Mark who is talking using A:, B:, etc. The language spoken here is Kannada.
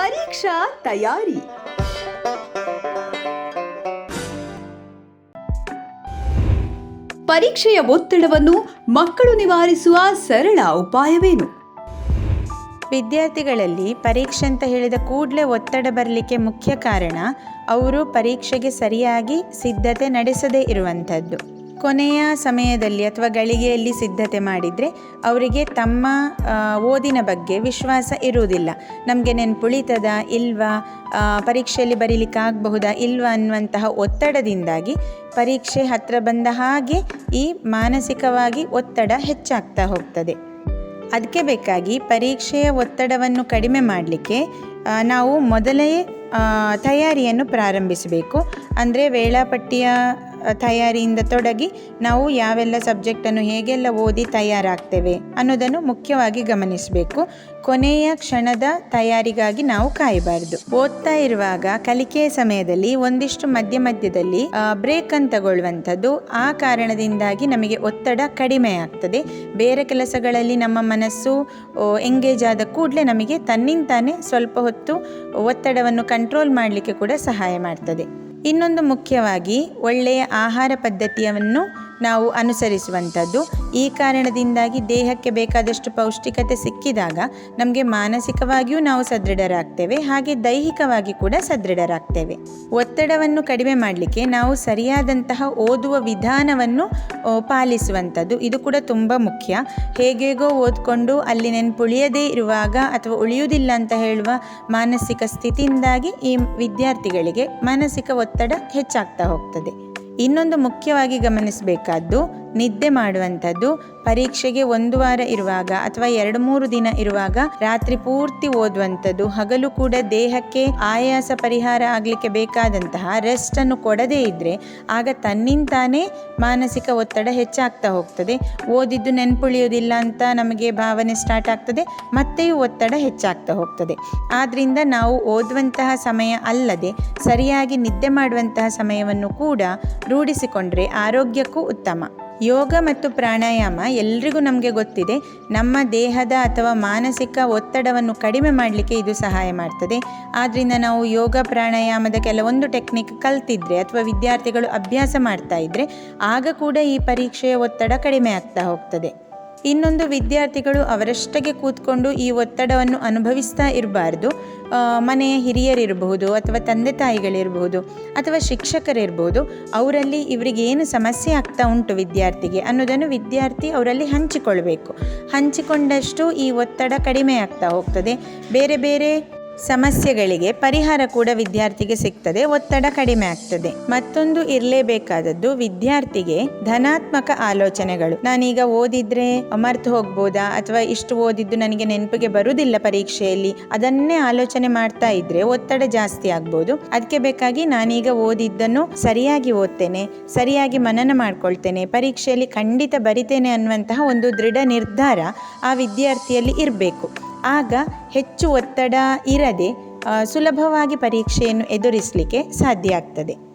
A: ಪರೀಕ್ಷಾ ತಯಾರಿ. ಪರೀಕ್ಷೆಯ ಒತ್ತಡವನ್ನು ಮಕ್ಕಳು ನಿವಾರಿಸುವ ಸರಳ ಉಪಾಯವೇನು?
B: ವಿದ್ಯಾರ್ಥಿಗಳಲ್ಲಿ ಪರೀಕ್ಷೆ ಅಂತ ಹೇಳಿದ ಕೂಡಲೇ ಒತ್ತಡ ಬರಲಿಕ್ಕೆ ಮುಖ್ಯ ಕಾರಣ, ಅವರು ಪರೀಕ್ಷೆಗೆ ಸರಿಯಾಗಿ ಸಿದ್ಧತೆ ನಡೆಸದೇ ಇರುವಂಥದ್ದು. ಕೊನೆಯ ಸಮಯದಲ್ಲಿ ಅಥವಾ ಗಳಿಗೆಯಲ್ಲಿ ಸಿದ್ಧತೆ ಮಾಡಿದರೆ ಅವರಿಗೆ ತಮ್ಮ ಓದಿನ ಬಗ್ಗೆ ವಿಶ್ವಾಸ ಇರುವುದಿಲ್ಲ. ನಮಗೆ ನೆನ್ಪುಳಿತದ ಇಲ್ವಾ ಪರೀಕ್ಷೆಯಲ್ಲಿ ಬರೀಲಿಕ್ಕಾಗಬಹುದಾ ಇಲ್ವಾ ಅನ್ನುವಂತಹ ಒತ್ತಡದಿಂದಾಗಿ ಪರೀಕ್ಷೆ ಹತ್ತಿರ ಬಂದ ಹಾಗೆ ಈ ಮಾನಸಿಕವಾಗಿ ಒತ್ತಡ ಹೆಚ್ಚಾಗ್ತಾ ಹೋಗ್ತದೆ. ಅದಕ್ಕೆ ಬೇಕಾಗಿ ಪರೀಕ್ಷೆಯ ಒತ್ತಡವನ್ನು ಕಡಿಮೆ ಮಾಡಲಿಕ್ಕೆ ನಾವು ಮೊದಲೇ ತಯಾರಿಯನ್ನು ಪ್ರಾರಂಭಿಸಬೇಕು. ಅಂದರೆ ವೇಳಾಪಟ್ಟಿಯ ತಯಾರಿಯಿಂದ ತೊಡಗಿ ನಾವು ಯಾವೆಲ್ಲ ಸಬ್ಜೆಕ್ಟನ್ನು ಹೇಗೆಲ್ಲ ಓದಿ ತಯಾರಾಗ್ತೇವೆ ಅನ್ನೋದನ್ನು ಮುಖ್ಯವಾಗಿ ಗಮನಿಸಬೇಕು. ಕೊನೆಯ ಕ್ಷಣದ ತಯಾರಿಗಾಗಿ ನಾವು ಕಾಯಬಾರದು. ಓದ್ತಾ ಇರುವಾಗ ಕಲಿಕೆಯ ಸಮಯದಲ್ಲಿ ಒಂದಿಷ್ಟು ಮಧ್ಯ ಮಧ್ಯದಲ್ಲಿ ಬ್ರೇಕ್ ಅನ್ನು ತಗೊಳ್ಳುವಂಥದ್ದು ಆ ಕಾರಣದಿಂದಾಗಿ ನಮಗೆ ಒತ್ತಡ ಕಡಿಮೆ ಆಗ್ತದೆ. ಬೇರೆ ಕೆಲಸಗಳಲ್ಲಿ ನಮ್ಮ ಮನಸ್ಸು ಎಂಗೇಜ್ ಆದ ಕೂಡಲೇ ನಮಗೆ ತನ್ನಿಂತಾನೇ ಸ್ವಲ್ಪ ಹೊತ್ತು ಒತ್ತಡವನ್ನು ಕಂಟ್ರೋಲ್ ಮಾಡಲಿಕ್ಕೆ ಕೂಡ ಸಹಾಯ ಮಾಡ್ತದೆ. ಇನ್ನೊಂದು ಮುಖ್ಯವಾಗಿ ಒಳ್ಳೆಯ ಆಹಾರ ಪದ್ಧತಿಯನ್ನು ನಾವು ಅನುಸರಿಸುವಂಥದ್ದು. ಈ ಕಾರಣದಿಂದಾಗಿ ದೇಹಕ್ಕೆ ಬೇಕಾದಷ್ಟು ಪೌಷ್ಟಿಕತೆ ಸಿಕ್ಕಿದಾಗ ನಮಗೆ ಮಾನಸಿಕವಾಗಿಯೂ ನಾವು ಸದೃಢರಾಗ್ತೇವೆ, ಹಾಗೆ ದೈಹಿಕವಾಗಿ ಕೂಡ ಸದೃಢರಾಗ್ತೇವೆ. ಒತ್ತಡವನ್ನು ಕಡಿಮೆ ಮಾಡಲಿಕ್ಕೆ ನಾವು ಸರಿಯಾದಂತಹ ಓದುವ ವಿಧಾನವನ್ನು ಪಾಲಿಸುವಂಥದ್ದು. ಇದು ಕೂಡ ತುಂಬ ಮುಖ್ಯ. ಹೇಗೇಗೋ ಓದ್ಕೊಂಡು ಅಲ್ಲಿ ನೆನ್ಪುಳಿಯದೇ ಇರುವಾಗ ಅಥವಾ ಉಳಿಯುವುದಿಲ್ಲ ಅಂತ ಹೇಳುವ ಮಾನಸಿಕ ಸ್ಥಿತಿಯಿಂದಾಗಿ ಈ ವಿದ್ಯಾರ್ಥಿಗಳಿಗೆ ಮಾನಸಿಕ ಒತ್ತಡ ಹೆಚ್ಚಾಗ್ತಾ ಹೋಗ್ತದೆ. ಇನ್ನೊಂದು ಮುಖ್ಯವಾಗಿ ಗಮನಿಸಬೇಕಾದ್ದು ನಿದ್ದೆ ಮಾಡುವಂಥದ್ದು. ಪರೀಕ್ಷೆಗೆ ಒಂದು ವಾರ ಇರುವಾಗ ಅಥವಾ ಎರಡು ಮೂರು ದಿನ ಇರುವಾಗ ರಾತ್ರಿ ಪೂರ್ತಿ ಓದುವಂಥದ್ದು. ಹಗಲು ಕೂಡ ದೇಹಕ್ಕೆ ಆಯಾಸ ಪರಿಹಾರ ಆಗಲಿಕ್ಕೆ ಬೇಕಾದಂತಹ ರೆಸ್ಟನ್ನು ಕೊಡದೇ ಇದ್ದರೆ ಆಗ ತನ್ನಿಂತಾನೇ ಮಾನಸಿಕ ಒತ್ತಡ ಹೆಚ್ಚಾಗ್ತಾ ಹೋಗ್ತದೆ. ಓದಿದ್ದು ನೆನಪುಳಿಯೋದಿಲ್ಲ ಅಂತ ನಮಗೆ ಭಾವನೆ ಸ್ಟಾರ್ಟ್ ಆಗ್ತದೆ. ಮತ್ತೆಯೂ ಒತ್ತಡ ಹೆಚ್ಚಾಗ್ತಾ ಹೋಗ್ತದೆ. ಆದ್ದರಿಂದ ನಾವು ಓದುವಂತಹ ಸಮಯ ಅಲ್ಲದೆ ಸರಿಯಾಗಿ ನಿದ್ದೆ ಮಾಡುವಂತಹ ಸಮಯವನ್ನು ಕೂಡ ರೂಢಿಸಿಕೊಂಡರೆ ಆರೋಗ್ಯಕ್ಕೂ ಉತ್ತಮ. ಯೋಗ ಮತ್ತು ಪ್ರಾಣಾಯಾಮ ಎಲ್ರಿಗೂ ನಮಗೆ ಗೊತ್ತಿದೆ. ನಮ್ಮ ದೇಹದ ಅಥವಾ ಮಾನಸಿಕ ಒತ್ತಡವನ್ನು ಕಡಿಮೆ ಮಾಡಲಿಕ್ಕೆ ಇದು ಸಹಾಯ ಮಾಡ್ತದೆ. ಆದ್ದರಿಂದ ನಾವು ಯೋಗ, ಪ್ರಾಣಾಯಾಮದ ಕೆಲವೊಂದು ಟೆಕ್ನಿಕ್ ಕಲ್ತಿದ್ರೆ ಅಥವಾ ವಿದ್ಯಾರ್ಥಿಗಳು ಅಭ್ಯಾಸ ಮಾಡ್ತಾ ಇದ್ರೆ ಆಗ ಕೂಡ ಈ ಪರೀಕ್ಷೆಯ ಒತ್ತಡ ಕಡಿಮೆ ಆಗ್ತಾ ಹೋಗ್ತದೆ. ಇನ್ನೊಂದು ವಿದ್ಯಾರ್ಥಿಗಳು ಅವರಷ್ಟಕ್ಕೆ ಕೂತ್ಕೊಂಡು ಈ ಒತ್ತಡವನ್ನು ಅನುಭವಿಸ್ತಾ ಇರಬಾರ್ದು. ಮನೆಯ ಹಿರಿಯರಿರಬಹುದು ಅಥವಾ ತಂದೆ ತಾಯಿಗಳಿರಬಹುದು ಅಥವಾ ಶಿಕ್ಷಕರಿರ್ಬೋದು ಅವರಲ್ಲಿ ಇವರಿಗೆ ಏನು ಸಮಸ್ಯೆ ಆಗ್ತಾ ಉಂಟು ವಿದ್ಯಾರ್ಥಿಗೆ ಅನ್ನೋದನ್ನು ವಿದ್ಯಾರ್ಥಿ ಅವರಲ್ಲಿ ಹಂಚಿಕೊಳ್ಬೇಕು. ಹಂಚಿಕೊಂಡಷ್ಟು ಈ ಒತ್ತಡ ಕಡಿಮೆ ಆಗ್ತಾ ಹೋಗ್ತದೆ. ಬೇರೆ ಬೇರೆ ಸಮಸ್ಯೆಗಳಿಗೆ ಪರಿಹಾರ ಕೂಡ ವಿದ್ಯಾರ್ಥಿಗೆ ಸಿಗ್ತದೆ, ಒತ್ತಡ ಕಡಿಮೆ ಆಗ್ತದೆ. ಮತ್ತೊಂದು ಇರಲೇಬೇಕಾದದ್ದು ವಿದ್ಯಾರ್ಥಿಗೆ ಧನಾತ್ಮಕ ಆಲೋಚನೆಗಳು. ನಾನೀಗ ಓದಿದ್ರೆ ಮರ್ತು ಹೋಗ್ಬೋದಾ? ಅಥವಾ ಇಷ್ಟು ಓದಿದ್ದು ನನಗೆ ನೆನಪಿಗೆ ಬರುವುದಿಲ್ಲ ಪರೀಕ್ಷೆಯಲ್ಲಿ. ಅದನ್ನೇ ಆಲೋಚನೆ ಮಾಡ್ತಾ ಇದ್ರೆ ಒತ್ತಡ ಜಾಸ್ತಿ ಆಗ್ಬೋದು. ಅದಕ್ಕೆ ಬೇಕಾಗಿ ನಾನೀಗ ಓದಿದ್ದನ್ನು ಸರಿಯಾಗಿ ಓದ್ತೇನೆ, ಸರಿಯಾಗಿ ಮನನ ಮಾಡ್ಕೊಳ್ತೇನೆ, ಪರೀಕ್ಷೆಯಲ್ಲಿ ಖಂಡಿತ ಬರಿತೇನೆ ಅನ್ನುವಂತಹ ಒಂದು ದೃಢ ನಿರ್ಧಾರ ಆ ವಿದ್ಯಾರ್ಥಿಯಲ್ಲಿ ಇರಬೇಕು. ಆಗ ಹೆಚ್ಚು ಒತ್ತಡ ಇರದೆ ಸುಲಭವಾಗಿ ಪರೀಕ್ಷೆಯನ್ನು ಎದುರಿಸಲಿಕ್ಕೆ ಸಾಧ್ಯ ಆಗ್ತದೆ.